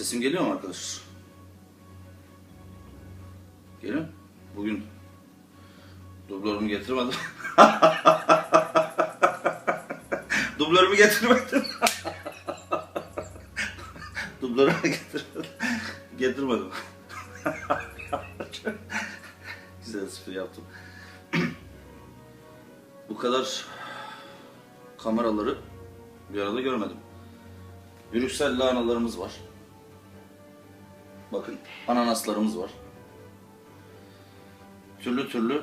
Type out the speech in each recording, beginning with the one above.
Sesim geliyor mu arkadaşlar? Mu? Bugün dublörümü getirmedim. dublörümü getirmedim. dublörümü getirmedim. Getirmedim. Güzel espri yaptım. Bu kadar kameraları bir arada görmedim. Brüksel lahanalarımız var. Bakın ananaslarımız var. Türlü türlü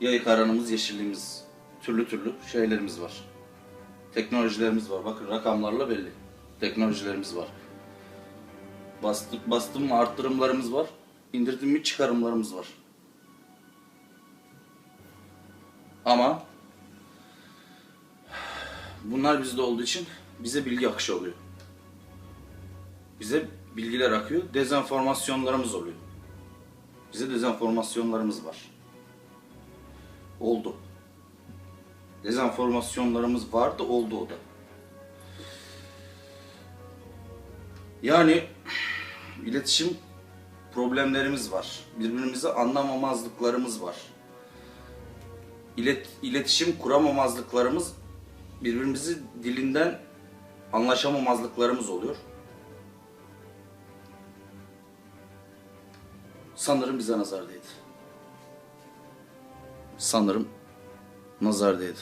yayık aranımız, yeşilliğimiz, türlü türlü şeylerimiz var. Teknolojilerimiz var. Bakın rakamlarla belli. Teknolojilerimiz var. Bastık, bastım mı arttırımlarımız var. İndirdim mi çıkarımlarımız var. Ama bunlar bizde olduğu için bize bilgi akışı oluyor. Bize bilgiler akıyor. Dezenformasyonlarımız oluyor. Bize dezenformasyonlarımız var. Oldu. Dezenformasyonlarımız vardı, oldu o da. Yani iletişim problemlerimiz var. Birbirimizi anlamamazlıklarımız var. İlet, iletişim kuramamazlıklarımız, birbirimizi dilinden anlaşamamazlıklarımız oluyor. Sanırım bize nazar değdi. Sanırım nazar değdi.